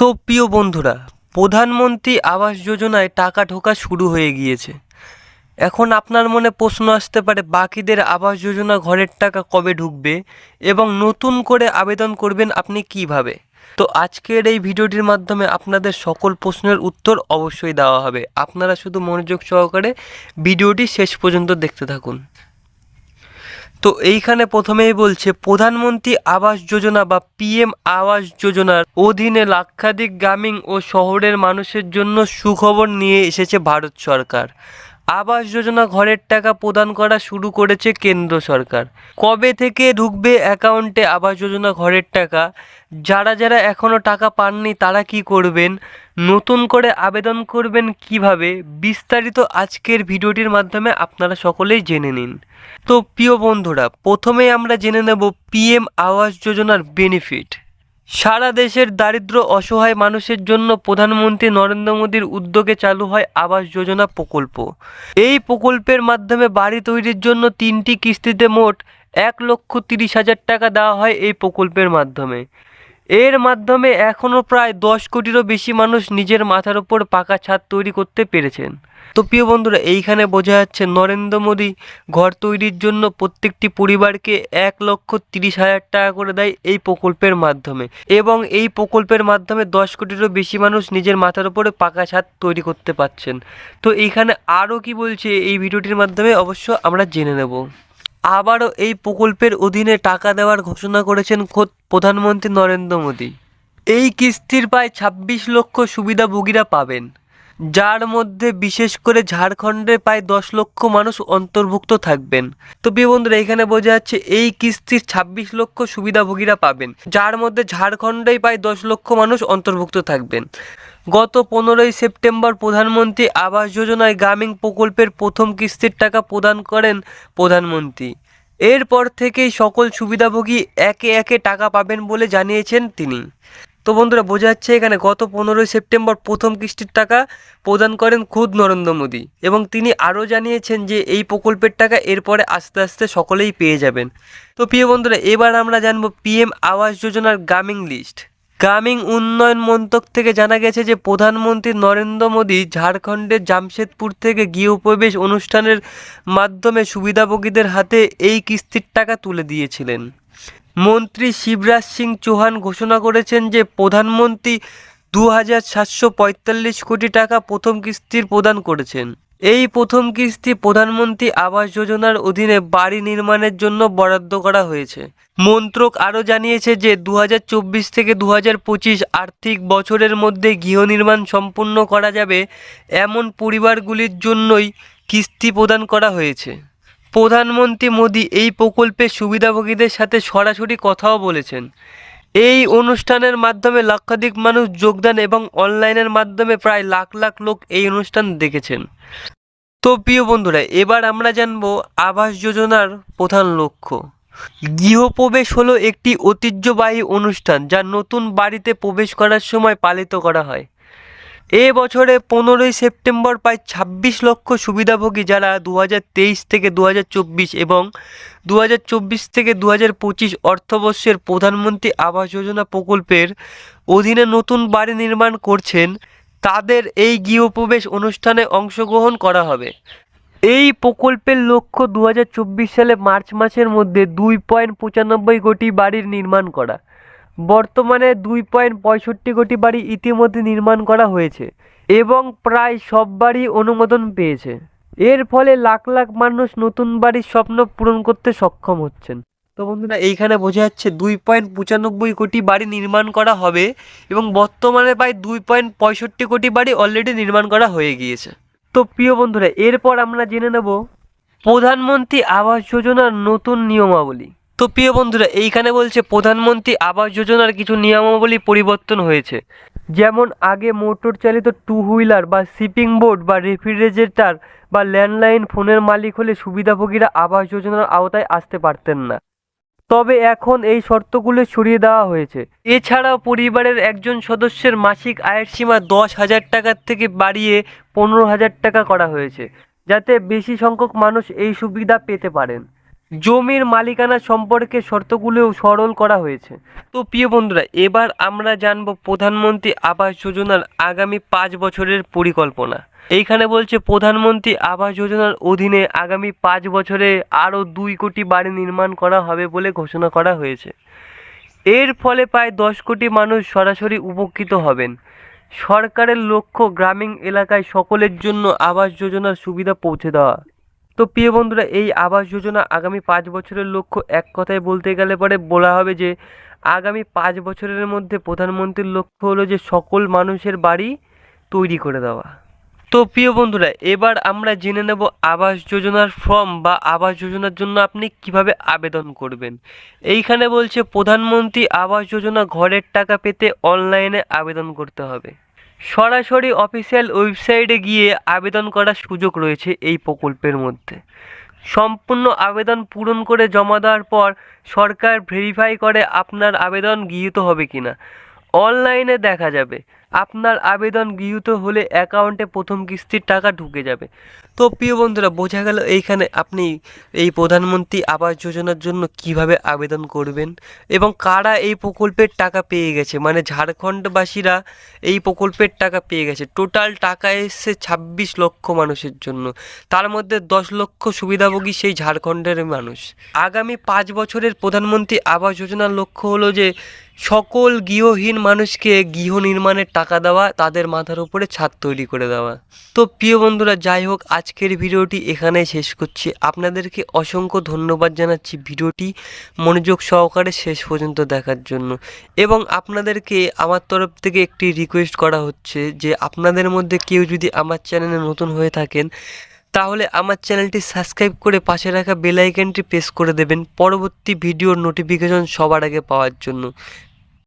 তো প্রিয় বন্ধুরা, প্রধানমন্ত্রী আবাস যোজনায় টাকা ঢোকা শুরু হয়ে গিয়েছে। এখন আপনার মনে প্রশ্ন আসতে পারে, বাকিদের আবাস যোজনা ঘরের টাকা কবে ঢুকবে এবং নতুন করে আবেদন করবেন আপনি কীভাবে? তো আজকের এই ভিডিওটির মাধ্যমে আপনাদের সকল প্রশ্নের উত্তর অবশ্যই দেওয়া হবে। আপনারা শুধু মনোযোগ সহকারে ভিডিওটি শেষ পর্যন্ত দেখতে থাকুন। তো এইখানে প্রথমেই বলছে, প্রধানমন্ত্রী আবাস যোজনা বা পিএম আবাস যোজনার অধীনে লাক্ষাধিক গ্রামীণ ও শহরের মানুষের জন্য সুখবর নিয়ে এসেছে ভারত সরকার। আবাস যোজনা ঘরের টাকা প্রদান করা শুরু করেছে কেন্দ্র সরকার। কবে থেকে ঢুকবে অ্যাকাউন্টে আবাস যোজনা ঘরের টাকা? যারা যারা এখনও টাকা পাননি তারা কি করবেন? নতুন করে আবেদন করবেন কীভাবে? বিস্তারিত আজকের ভিডিওটির মাধ্যমে আপনারা সকলেই জেনে নিন। তো প্রিয় বন্ধুরা, প্রথমেই আমরা জেনে নেব পিএম আবাস যোজনার বেনিফিট সারা দেশের দারিদ্র অসহায় মানুষের জন্য প্রধানমন্ত্রী নরেন্দ্র মোদীর উদ্যোগে চালু হয় আবাস যোজনা প্রকল্প। এই প্রকল্পের মাধ্যমে বাড়ি তৈরির জন্য তিনটি কিস্তিতে মোট এক লক্ষ তিরিশ হাজার টাকা দেওয়া হয় এই প্রকল্পের মাধ্যমে। এর মাধ্যমে এখনও প্রায় দশ কোটিরও বেশি মানুষ নিজের মাথার উপর পাকা ছাদ তৈরি করতে পেরেছেন। তো প্রিয় বন্ধুরা, এইখানে বোঝা যাচ্ছে নরেন্দ্র মোদী ঘর তৈরির জন্য প্রত্যেকটি পরিবারকে এক লক্ষ তিরিশ হাজার টাকা করে দেয় এই প্রকল্পের মাধ্যমে। এবং এই প্রকল্পের মাধ্যমে দশ কোটিরও বেশি মানুষ নিজের মাথার উপরে পাকা ছাদ তৈরি করতে পারছেন। তো এইখানে আরও কি বলছে এই ভিডিওটির মাধ্যমে অবশ্য আমরা জেনে নেব। আবারও এই প্রকল্পের অধীনে টাকা দেওয়ার ঘোষণা করেছেন খোদ প্রধানমন্ত্রী নরেন্দ্র মোদী। এই কিস্তির প্রায় ছাব্বিশ লক্ষ সুবিধাভোগীরা পাবেন, যার মধ্যে বিশেষ করে ঝাড়খণ্ডে প্রায় দশ লক্ষ মানুষ অন্তর্ভুক্ত থাকবেন। তো প্রিয় বন্ধুরা, এখানে বোঝা যাচ্ছে এই কিস্তির ছাব্বিশ লক্ষ সুবিধাভোগীরা পাবেন, যার মধ্যে ঝাড়খণ্ডেই প্রায় দশ লক্ষ মানুষ অন্তর্ভুক্ত থাকবেন। গত পনেরোই সেপ্টেম্বর প্রধানমন্ত্রী আবাস যোজনায় গ্রামীণ প্রকল্পের প্রথম কিস্তির টাকা প্রদান করেন প্রধানমন্ত্রী। এরপর থেকেই সকল সুবিধাভোগী একে একে টাকা পাবেন বলে জানিয়েছেন তিনি। তো বন্ধুরা, বোঝা যাচ্ছে এখানে গত পনেরোই সেপ্টেম্বর প্রথম কিস্তির টাকা প্রদান করেন খুদ নরেন্দ্র মোদী এবং তিনি আরও জানিয়েছেন যে এই প্রকল্পের টাকা এরপরে আস্তে আস্তে সকলেই পেয়ে যাবেন। তো প্রিয় বন্ধুরা, এবার আমরা জানব পিএম আবাস যোজনার গ্রামীণ লিস্ট। গ্রামীণ উন্নয়ন মন্ত্রক থেকে জানা গেছে যে প্রধানমন্ত্রী নরেন্দ্র মোদী ঝাড়খণ্ডের জামশেদপুর থেকে গৃহপ্রবেশ অনুষ্ঠানের মাধ্যমে সুবিধাভোগীদের হাতে এই কিস্তির টাকা তুলে দিয়েছিলেন। মন্ত্রী শিবরাজ সিং চৌহান ঘোষণা করেছেন যে প্রধানমন্ত্রী দু হাজার সাতশো পঁয়তাল্লিশ কোটি টাকা প্রথম কিস্তির প্রদান করেছেন। এই প্রথম কিস্তি প্রধানমন্ত্রী আবাস যোজনার অধীনে বাড়ি নির্মাণের জন্য বরাদ্দ করা হয়েছে। মন্ত্রক আরও জানিয়েছে যে দু হাজার চব্বিশ থেকে দু হাজার পঁচিশ আর্থিক বছরের মধ্যে গৃহ নির্মাণ সম্পূর্ণ করা যাবে এমন পরিবারগুলির জন্যই কিস্তি প্রদান করা হয়েছে। প্রধানমন্ত্রী মোদী এই প্রকল্পের সুবিধাভোগীদের সাথে সরাসরি কথাও বলেছেন। এই অনুষ্ঠানের মাধ্যমে লক্ষাধিক মানুষ যোগদান এবং অনলাইনের মাধ্যমে প্রায় লাখ লাখ লোক এই অনুষ্ঠান দেখেছেন। তো প্রিয় বন্ধুরা, এবার আমরা জানব আবাস যোজনার প্রধান লক্ষ্য। গৃহপ্রবেশ হলো একটি ঐতিহ্যবাহী অনুষ্ঠান যা নতুন বাড়িতে প্রবেশ করার সময় পালিত করা হয়। এ বছরে পনেরোই সেপ্টেম্বর প্রায় ছাব্বিশ লক্ষ সুবিধাভোগী যারা দু থেকে দু এবং দু থেকে দু হাজার পঁচিশ অর্থবর্ষের প্রধানমন্ত্রী আবাস যোজনা প্রকল্পের অধীনে নতুন বাড়ি নির্মাণ করছেন, তাদের এই গৃহপ্রবেশ অনুষ্ঠানে অংশগ্রহণ করা হবে। এই প্রকল্পের লক্ষ্য দু হাজার চব্বিশ সালে মার্চ মাসের মধ্যে দুই পয়েন্ট পঁচানব্বই কোটি বাড়ির নির্মাণ করা। বর্তমানে দুই পয়েন্ট পঁয়ষট্টি কোটি বাড়ি ইতিমধ্যে নির্মাণ করা হয়েছে এবং প্রায় সব বাড়ি অনুমোদন পেয়েছে। এর ফলে লাখ লাখ মানুষ নতুন বাড়ির স্বপ্ন পূরণ করতে সক্ষম হচ্ছেন। তো বন্ধুরা, এইখানে বোঝা যাচ্ছে দুই পয়েন্ট পঁচানব্বই কোটি বাড়ি নির্মাণ করা হবে এবং বর্তমানে প্রায় দুই পয়েন্ট পঁয়ষট্টি কোটি বাড়ি অলরেডি নির্মাণ করা হয়ে গিয়েছে। তো প্রিয় বন্ধুরা, এরপর আমরা জেনে নেব প্রধানমন্ত্রী আবাস যোজনার নতুন নিয়মাবলী। তো প্রিয় বন্ধুরা, এইখানে বলছে প্রধানমন্ত্রী আবাস যোজনার কিছু নিয়মাবলী পরিবর্তন হয়েছে। যেমন আগে মোটর চালিত টু হুইলার বা শিপিং বোর্ড বা রেফ্রিজারেটর বা ল্যান্ডলাইন ফোনের মালিক হলে সুবিধাভোগীরা আবাস যোজনার আওতায় আসতে পারতেন না। তবে এখন এই শর্তগুলো সরিয়ে দেওয়া হয়েছে। এছাড়াও পরিবারের একজন সদস্যের মাসিক আয়ের সীমা দশ হাজার টাকার থেকে বাড়িয়ে পনেরো হাজার টাকা করা হয়েছে, যাতে বেশি সংখ্যক মানুষ এই সুবিধা পেতে পারেন। জমির মালিকানা সম্পর্কে শর্তগুলোও সরল করা হয়েছে। তো প্রিয় বন্ধুরা, এবার আমরা জানব প্রধানমন্ত্রী আবাস যোজনার আগামী পাঁচ বছরের পরিকল্পনা। এইখানে বলছে, প্রধানমন্ত্রী আবাস যোজনার অধীনে আগামী পাঁচ বছরে আরও দুই কোটি বাড়ি নির্মাণ করা হবে বলে ঘোষণা করা হয়েছে। এর ফলে প্রায় দশ কোটি মানুষ সরাসরি উপকৃত হবেন। সরকারের লক্ষ্য গ্রামীণ এলাকায় সকলের জন্য আবাস যোজনার সুবিধা পৌঁছে দেওয়া। তো প্রিয় বন্ধুরা, এই আবাস যোজনা আগামী পাঁচ বছরের লক্ষ্য এক কথায় বলতে গেলে পরে বলা হবে যে, আগামী পাঁচ বছরের মধ্যে প্রধানমন্ত্রীর লক্ষ্য হলো যে, সকল মানুষের বাড়ি তৈরি করে দেওয়া। তো প্রিয় বন্ধুরা, এবার আমরা জেনে নেব আবাস যোজনার ফর্ম বা আবাস যোজনার জন্য আপনি কীভাবে আবেদন করবেন। এইখানে বলছে, প্রধানমন্ত্রী আবাস যোজনা ঘরের টাকা পেতে অনলাইনে আবেদন করতে হবে। সরাসরি অফিসিয়াল ওয়েবসাইটে গিয়ে আবেদন করার সুযোগ রয়েছে এই প্রকল্পের মধ্যে। সম্পূর্ণ আবেদন পূরণ করে জমা দেওয়ার পর সরকার ভেরিফাই করে আপনার আবেদন গৃহীত হবে কিনা। অনলাইনে দেখা যাবে। আপনার আবেদন গৃহীত হলে অ্যাকাউন্টে প্রথম কিস্তির টাকা ঢুকে যাবে। তো প্রিয় বন্ধুরা, বোঝা গেল এইখানে আপনি এই প্রধানমন্ত্রী আবাস যোজনার জন্য কীভাবে আবেদন করবেন এবং কারা এই প্রকল্পের টাকা পেয়ে গেছে? মানে ঝাড়খণ্ডবাসীরা এই প্রকল্পের টাকা পেয়ে গেছে। টোটাল টাকা এসছে ছাব্বিশ লক্ষ মানুষের জন্য। তার মধ্যে দশ লক্ষ সুবিধাভোগী সেই ঝাড়খণ্ডের মানুষ। আগামী পাঁচ বছরের প্রধানমন্ত্রী আবাস যোজনার লক্ষ্য হলো যে সকল গৃহহীন মানুষকে গৃহ নির্মাণের টাকা দেওয়া, তাদের মাথার উপরে ছাদ তৈরি করে দেওয়া। তো প্রিয় বন্ধুরা, যাই হোক, আজকের ভিডিওটি এখানেই শেষ করছি। আপনাদেরকে অসংখ্য ধন্যবাদ জানাচ্ছি ভিডিওটি মনোযোগ সহকারে শেষ পর্যন্ত দেখার জন্য। এবং আপনাদেরকে আমার তরফ থেকে একটি রিকোয়েস্ট করা হচ্ছে যে, আপনাদের মধ্যে কেউ যদি আমার চ্যানেলে নতুন হয়ে থাকেন, তাহলে আমার চ্যানেলটি সাবস্ক্রাইব করে পাশে রাখা বেল প্রেস করে দেবেন। পরবর্তী ভিডিওর নোটিফিকেশন সবার আগে পাওয়ার জন্য।